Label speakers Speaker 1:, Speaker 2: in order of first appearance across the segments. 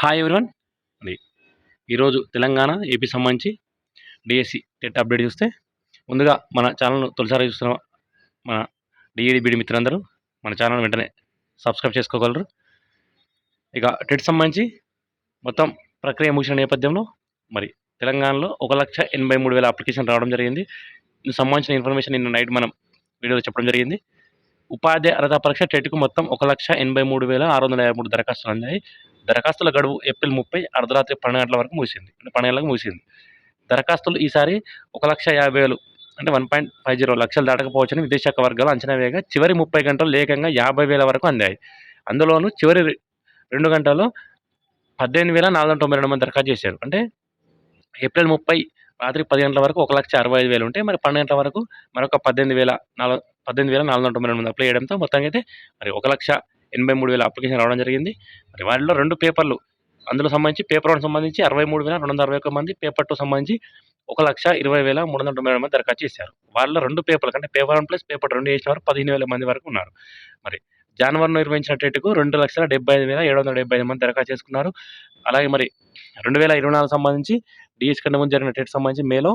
Speaker 1: Hi everyone అది ఈరోజు Telangana AP సంబంధించి డిఎస్సి టెట్ అప్డేట్ చూస్తే ముందుగా మన ఛానల్ను తొలిసారి చూస్తున్న మన డిఏడి బీడి మిత్రులందరూ మన ఛానల్ వెంటనే సబ్స్క్రైబ్ చేసుకోగలరు. ఇక టెట్ సంబంధించి మొత్తం ప్రక్రియ ముగిసిన నేపథ్యంలో మరి తెలంగాణలో ఒక లక్ష ఎనభై మూడు వేల అప్లికేషన్ రావడం జరిగింది. సంబంధించిన ఇన్ఫర్మేషన్ నిన్న నైట్ మనం వీడియోలో చెప్పడం జరిగింది. ఉపాధ్యాయ అర్హత పరీక్ష టెట్కు మొత్తం ఒక లక్ష ఎనభై మూడు వేల ఆరు వందల యాభై మూడు దరఖాస్తులు అందాయి. దరఖాస్తుల గడువు ఏప్రిల్ ముప్పై అర్ధరాత్రి పన్నెండు గంటల వరకు ముగిసింది. అంటే పన్నెండు గంటలకు ముగిసింది. దరఖాస్తులు ఈసారి ఒక లక్ష యాభై వేలు అంటే వన్ పాయింట్ ఫైవ్ జీరో లక్షలు దాటకపోవచ్చని విదేశాఖ వర్గాలు అంచనా వేయగా చివరి ముప్పై గంటలు లేఖంగా యాభై వేల వరకు అందాయి. అందులోనూ చివరి రెండు గంటల్లో పద్దెనిమిది వేల నాలుగు వందల తొంభై రెండు మంది దరఖాస్తు చేశారు. అంటే ఏప్రిల్ ముప్పై రాత్రి పది గంటల వరకు ఒక లక్ష అరవై ఐదు వేలు ఉంటే మరి పన్నెండు గంటల వరకు మరొక పద్దెనిమిది వేల నాలుగు పద్దెనిమిది వేల నాలుగు వందల తొంభై రెండు మంది అప్లై చేయడంతో మొత్తం అయితే మరి ఒక లక్ష ఎనభై మూడు వేల అప్లికేషన్ రావడం జరిగింది. మరి వాటిలో రెండు పేపర్లు. అందులో సంబంధించి పేపర్ వన్ సంబంధించి అరవై మూడు వేల రెండు వందల అరవై ఒక్క మంది పేపర్ టూ సంబంధించి ఒక లక్ష ఇరవై వేల మూడు వందల తొంభై మంది దరఖాస్తు చేశారు. వాళ్ళ రెండు పేపర్లు అంటే పేపర్ వన్ ప్లస్ పేపర్ రెండు చేసిన వారు పదిహేను వేల మంది వరకు ఉన్నారు. మరి జనవరి నిర్వహించినట్టుకు రెండు లక్షల డెబ్బై ఐదు వేల ఏడు వందల డెబ్బై ఐదు మంది దరఖాస్తు చేసుకున్నారు. అలాగే మరి రెండు వేల ఇరవై నాలుగు సంబంధించి డిఎస్ కంటే ముందు జరిగిన టెట్ సంబంధించి మేలో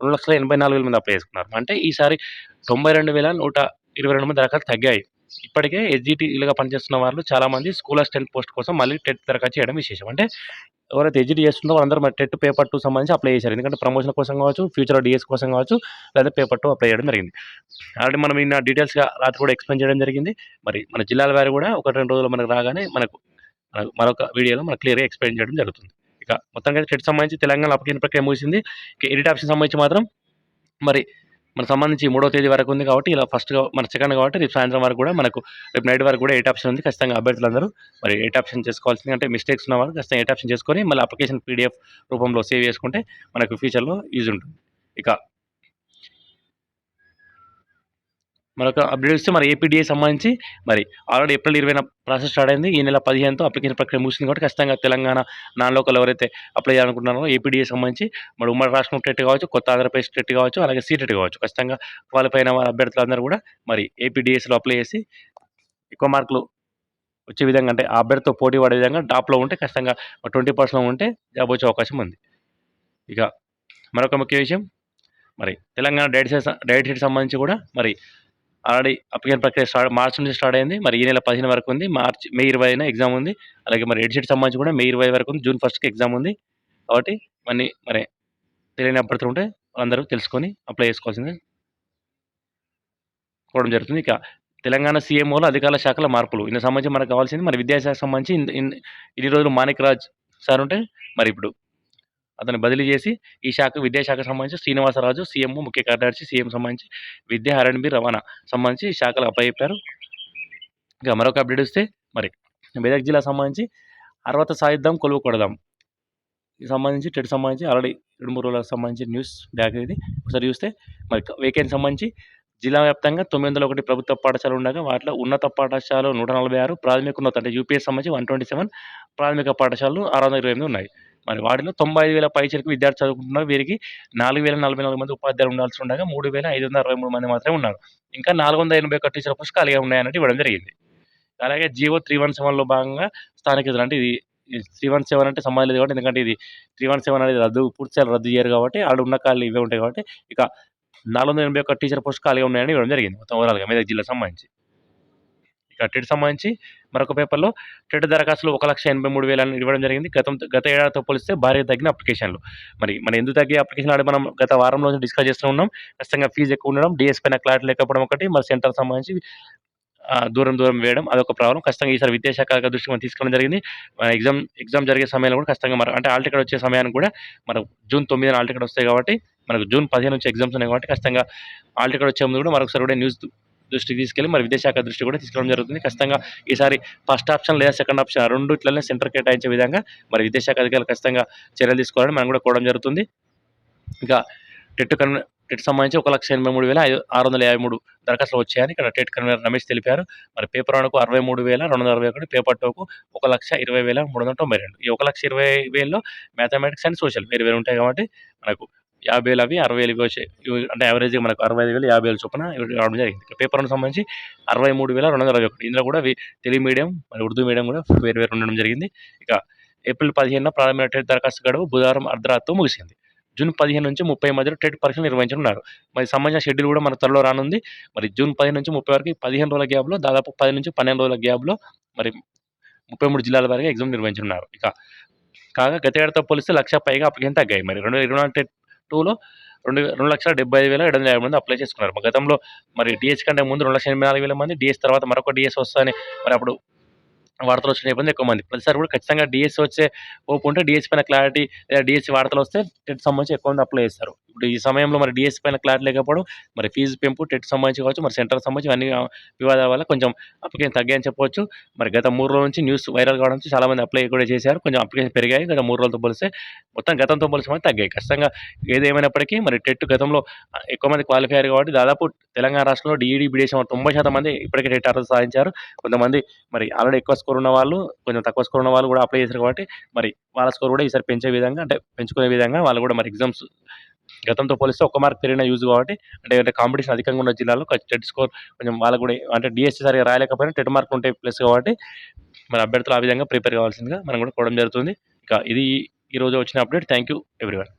Speaker 1: రెండు లక్షల ఎనభై నాలుగు వేల మంది అప్లై చేసుకున్నారు. అంటే ఈసారి తొంభై రెండు వేల నూట ఇరవై రెండు మంది దరఖాస్తు తగ్గాయి. ఇప్పటికే ఎస్జిటీలుగా పనిచేస్తున్న వాళ్ళు చాలామంది స్కూల్ అసిస్టెంట్ పోస్ట్ కోసం మళ్ళీ టెట్ దరఖాస్తు చేయడం విశేషం. అంటే ఎవరైతే ఎస్జిటి చేస్తుందో వాళ్ళందరూ మరి టెట్ పేపర్ టూ సంబంధించి అప్లై చేశారు. ఎందుకంటే ప్రమోషన్ కోసం కావచ్చు ఫ్యూచర్ డిఎస్ కోసం కావచ్చు లేదా పేపర్ టూ అప్లై చేయడం జరిగింది. ఆల్రెడీ మనం ఇన్న డీటెయిల్స్గా రాత్రి కూడా ఎక్స్ప్లెయిన్ చేయడం జరిగింది. మరి మన జిల్లాల వారి కూడా ఒకటి రెండు రోజులు మనకు రాగానే మనకు మనకు మరొక వీడియోలో మనకు క్లియర్గా ఎక్స్ప్లెయిన్ చేయడం జరుగుతుంది. ఇక మొత్తంగా టెట్ సంబంధించి తెలంగాణ అప్లికేషన్ ప్రక్రియ ముగిసింది. ఇక ఎడిట్ ఆప్షన్ సంబంధించి మాత్రం మరి మన సంబంధించి మూడో తేదీ వరకు ఉంది కాబట్టి ఇలా ఫస్ట్గా మన సెకండ్ కాబట్టి రేపు సాయంత్రం వరకు కూడా మనకు రేపు నైట్ వరకు కూడా ఎయిట్ ఆప్షన్ ఉంది ఖచ్చితంగా అభ్యర్థులందరూ మరి ఎయిట్ ఆప్షన్ చేసుకోవాల్సింది అంటే మిస్టేక్స్ ఉన్న వాళ్ళు ఖచ్చితంగా ఎయిట్ ఆప్షన్ చేసుకొని మళ్ళీ అప్లికేషన్ పీడిఎఫ్ రూపంలో సేవ్ చేసుకుంటే మనకు ఫ్యూచర్లో యూజ్ ఉంటుంది. ఇక మరొక అప్డేట్ ఇస్తే మరి ఏపీడీఏ సంబంధించి మరి ఆల్రెడీ ఏప్రిల్ ఇరవైన ప్రాసెస్ స్టార్ట్ అయింది. ఈ నెల పదిహేనుతో అప్లికేషన్ ప్రక్రియ ముగిసింది కాబట్టి ఖచ్చితంగా తెలంగాణ నాన్ లోకల్ ఎవరైతే అప్లై చేయాలనుకుంటున్నారో ఏపీడీఏ సంబంధించి మరి ఉమ్మడి రాష్ట్రం టెట్ కావచ్చు కొత్త ఆంధ్రప్రదేశ్ టెట్ కావచ్చు అలాగే సీటెట్ కావచ్చు. ఖచ్చితంగా క్వాలిఫై అయిన అభ్యర్థులందరూ కూడా మరి ఏపీడీఎస్లో అప్లై చేసి ఎక్కువ మార్కులు వచ్చే విధంగా అంటే ఆ అభ్యర్థితో పోటీ పడే విధంగా టాప్లో ఉంటే ఖచ్చితంగా ట్వంటీ పర్సెంట్ ఉంటే జాబ్ వచ్చే అవకాశం ఉంది. ఇక మరొక ముఖ్య విషయం మరి తెలంగాణ డైట్ డైట్ షీట్ సంబంధించి కూడా మరి ఆల్రెడీ అప్లికేషన్ ప్రక్రియ స్టార్ట్ మార్చి నుంచి స్టార్ట్ అయింది. మరి ఈ నెల పదిహేను వరకు ఉంది. మార్చి మే ఇరవైన ఎగ్జామ్ ఉంది. అలాగే మరి ఎడ్ షీట్ సంబంధించి కూడా మే ఇరవై వరకు ఉంది. జూన్ ఫస్ట్కి ఎగ్జామ్ ఉంది. కాబట్టి మరి మరి తెలియని అభ్యర్థులు ఉంటే వాళ్ళందరూ తెలుసుకొని అప్లై చేసుకోవాల్సింది. కోవడం జరుగుతుంది. ఇక తెలంగాణ సీఎంఓలో అధికారుల శాఖల మార్పులు. ఇందుకు సంబంధించి మనకు కావాల్సింది మరి విద్యాశాఖ సంబంధించి ఇన్ని రోజులు మాణిక్ రాజ్ సార్ ఉంటే మరి ఇప్పుడు అతను బదిలీ చేసి ఈ శాఖ విద్యాశాఖ సంబంధించి శ్రీనివాసరాజు సీఎం ముఖ్య కార్యదర్శి సీఎం సంబంధించి విద్యా ఆర్ఎండ్బి రవాణా సంబంధించి ఈ శాఖలు అప్పచెప్పారు ఇక మరొక అప్డేట్ ఇస్తే మరి మెదక్ జిల్లా సంబంధించి అర్వత సాయిద్దాం కొలువు కొడదాం. ఈ సంబంధించి టెట్ సంబంధించి ఆల్రెడీ రెండు మూడు రోజులకు సంబంధించి న్యూస్ బ్యాక్ ఇది. ఒకసారి చూస్తే మరి వేకెన్సీ సంబంధించి జిల్లా వ్యాప్తంగా తొమ్మిది వందల ఒకటి ప్రభుత్వ పాఠశాలలు ఉండగా వాటిలో ఉన్నత పాఠశాలలు నూట నలభై ఆరు ప్రాథమిక ఉన్నత అంటే యూపీఎస్ సంబంధించి వన్ ట్వంటీ సెవెన్ ప్రాథమిక పాఠశాలలు ఆరు వందల ఇరవై ఎనిమిది ఉన్నాయి. మరి వాటిలో తొంభై ఐదు వేల పైచలకు విద్యార్థి చదువుకుంటున్నారు. వీరికి నాలుగు వేల నలభై నాలుగు మంది ఉపాధ్యాయులు ఉండాల్సి ఉండగా మూడు వేల ఐదు వందల అరవై మూడు మంది మాత్రమే ఉన్నారు. ఇంకా నాలుగు వందల ఎనభై ఒక్క టీచర్ పోస్ట్ ఖాళీగా ఉన్నాయన్నట్టు ఇవ్వడం జరిగింది. అలాగే జీవో త్రీ వన్ సెవెన్లో భాగంగా స్థానికులు అంటే ఇది త్రీ వన్ సెవెన్ అంటే సంబంధం లేదు కాబట్టి ఎందుకంటే ఇది త్రీ వన్ సెవెన్ అనేది రద్దు పూర్తిగా రద్దు చేయరు కాబట్టి ఆడ ఉన్న ఖాళీ ఇవే ఉంటాయి కాబట్టి ఇక నాలుగు వందల ఎనభై ఒక్క టీచర్ పోస్ట్ ఖాళీగా ఉన్నాయని ఇవ్వడం జరిగింది మొత్తం ఓవరాల్గా మెదక్ జిల్లా సంబంధించి. టెట్ సంబంధించి మరొక పేపర్లో టెట్ దరఖాస్తులు ఒక లక్ష ఎనభై మూడు వేలని ఇవ్వడం జరిగింది. గతం గత ఏడాదితో పోలిస్తే భారీ తగ్గిన అప్లికేషన్లు. మరి మన ఎందుకు తగ్గే అప్లికేషన్ ఆడ మనం గత వారం డిస్కస్ చేస్తూ ఉన్నాం. ఖచ్చితంగా ఫీజు ఎక్కువ ఉండడం డిఎస్ పైన క్లారిటీ లేకపోవడం ఒకటి మరి సెంటర్ సంబంధించి దూరం దూరం వేయడం అదొక ప్రాబ్లం. ఖచ్చితంగా ఈసారి విద్యాశాఖ దృష్టి మనం తీసుకోవడం జరిగింది. ఎగ్జామ్ ఎగ్జామ్ జరిగే సమయంలో కూడా ఖచ్చితంగా మరి అంటే ఆల్ టికెట్ వచ్చే సమయానికి కూడా మనకు జూన్ తొమ్మిదిన ఆల్ టికెట్ వస్తాయి కాబట్టి మనకు జూన్ పదిహేను నుంచి ఎగ్జామ్స్ ఉన్నాయి కాబట్టి ఖచ్చితంగా ఆల్ టికెట్ వచ్చే ముందు కూడా మరొకసారి కూడా న్యూస్ దృష్టికి తీసుకెళ్ళి మరి విదేశాఖ దృష్టి కూడా తీసుకోవడం జరుగుతుంది. ఖచ్చితంగా ఈసారి ఫస్ట్ ఆప్షన్ లేదా సెకండ్ ఆప్షన్ రెండు ఇట్లనే సెంటర్ కేటాయించే విధంగా మరి విదేశాఖ అధికారులు ఖచ్చితంగా చర్యలు తీసుకోవాలని మనం కూడా కోవడం జరుగుతుంది. ఇంకా టెట్ కన్ టెట్ సంబంధించి ఒక లక్ష ఎనభై మూడు వేల ఐదు ఆరు వందల యాభై మూడు దరఖాస్తులు వచ్చాయని ఇక్కడ టెట్ కన్వీనర్ రమేష్ తెలిపారు. మరి పేపర్ వన్కు అరవై మూడు వేల రెండు వందల అరవై ఒకటి పేపర్ టూకు ఒక లక్ష ఇరవై వేల మూడు వందల తొంభై రెండు. ఈ ఒక లక్ష ఇరవై వేలలో మ్యాథమెటిక్స్ అండ్ సోషల్ వేరు వేరు ఉంటాయి కాబట్టి మనకు యాభై వేలు అవి అరవై వేలు వచ్చాయి. అంటే యావరేజ్గా మనకు అరవై ఐదు వేలు యాభై వేలు చొప్పున రావడం జరిగింది. ఇక పేపర్ సంబంధించి అరవై మూడు వేల రెండు వందల అరవై ఒకటి. ఇందులో కూడా తెలుగు మీడియం మరి ఉర్దూ మీడియం కూడా వేరు వేరు ఉండడం జరిగింది. ఇక ఏప్రిల్ పదిహేనున ప్రారంభమైన టెట్ దరఖాస్తు గడువు బుధవారం అర్ధరాత్రితో ముగిసింది. జూన్ పదిహేను నుంచి ముప్పై మధ్యలో టెట్ పరీక్షలు నిర్వహించనున్నారు మరి సంబంధించిన షెడ్యూల్ కూడా మన త్వరలో రానుంది. మరి జూన్ పదిహేను నుంచి ముప్పై వరకు పదిహేను రోజుల గ్యాప్లో దాదాపు పది నుంచి పన్నెండు రోజుల గ్యాప్లో మరి ముప్పై మూడు జిల్లాల వరకు ఎగ్జామ్ నిర్వహించనున్నారు. ఇక కాగా గత ఏడాదితో పోలిస్తే లక్ష పైగా అప్లికేషన్ తగ్గాయి. మరి రెండు వేల ఇరవై నాలుగు టెట్ టూలో రెండు రెండు లక్షల డెబ్బై ఐదు వేల ఏడు వందల యాభై మంది అప్లై చేసుకున్నారు. గతంలో మరి డిఎస్ కంటే ముందు రెండు లక్షల ఎనభై నాలుగు వేల మంది డిఎస్ తర్వాత మరొక డిఎస్ వస్తాయని మరి అప్పుడు వార్తలు వచ్చిన ఇబ్బంది ఎక్కువ మంది. ప్రతిసారి కూడా ఖచ్చితంగా డిఎస్ వచ్చే ఓపు ఉంటే డిఎస్ పైన క్లారిటీ లేదా డిఎస్సి వార్తలు వస్తే టెట్ సంబంధించి ఎక్కువ మంది అప్లై చేస్తారు. ఇప్పుడు ఈ సమయంలో మరి డిఎస్ పైన క్లారిటీ లేకపోవడం మరి ఫీజు పెంపు టెట్ సంబంధించి కావచ్చు మరి సెంటర్ సంబంధించి అన్ని వివాదాల వల్ల కొంచెం అప్లికేషన్ తగ్గాయని చెప్పవచ్చు మరి గత మూడు రోజుల నుంచి న్యూస్ వైరల్ కావడం నుంచి చాలా మంది అప్లై కూడా చేశారు. కొంచెం అప్లికేషన్ పెరిగాయి. గత మూడు రోజులతో పోలిస్తే మొత్తం గతంతో పోలిస్తే మాత్రం తగ్గాయి. ఖచ్చితంగా ఏదేమైనప్పటికీ మరి టెట్ గతంలో ఎక్కువ మంది క్వాలిఫై అయ్యారు కాబట్టి దాదాపు తెలంగాణ రాష్ట్రంలో డిఈడి బిడిఎస్ తొంభై శాతం మంది ఇప్పటికే టెట్ అర్హత సాధించారు. కొంతమంది మరి ఆల్రెడీ ఎక్కువ స్కోర్ ఉన్న వాళ్ళు కొంచెం తక్కువ స్కోర్ ఉన్న వాళ్ళు కూడా అప్లై చేశారు కాబట్టి మరి వాళ్ళ స్కోర్ కూడా ఈసారి పెంచే విధంగా అంటే పెంచుకునే విధంగా వాళ్ళు కూడా మరి ఎగ్జామ్స్ గతంతో పోలిస్తే ఒక మార్క్ పెరిగిన యూజ్ కాబట్టి అంటే అంటే కాంపిటీషన్ అధికంగా ఉన్న జిల్లాలో టెట్ స్కోర్ కొంచెం వాళ్ళకు కూడా అంటే డిఎస్సీ సరిగా రాయలేకపోయినా టెట్ మార్కులు ఉంటాయి ప్లస్ కాబట్టి మన అభ్యర్థులు ఆ విధంగా ప్రిపేర్ కావాల్సిందిగా మనం కూడా కోవడం జరుగుతుంది. ఇక ఇది ఈ రోజు వచ్చిన అప్డేట్ థ్యాంక్ యూ ఎవ్రీవన్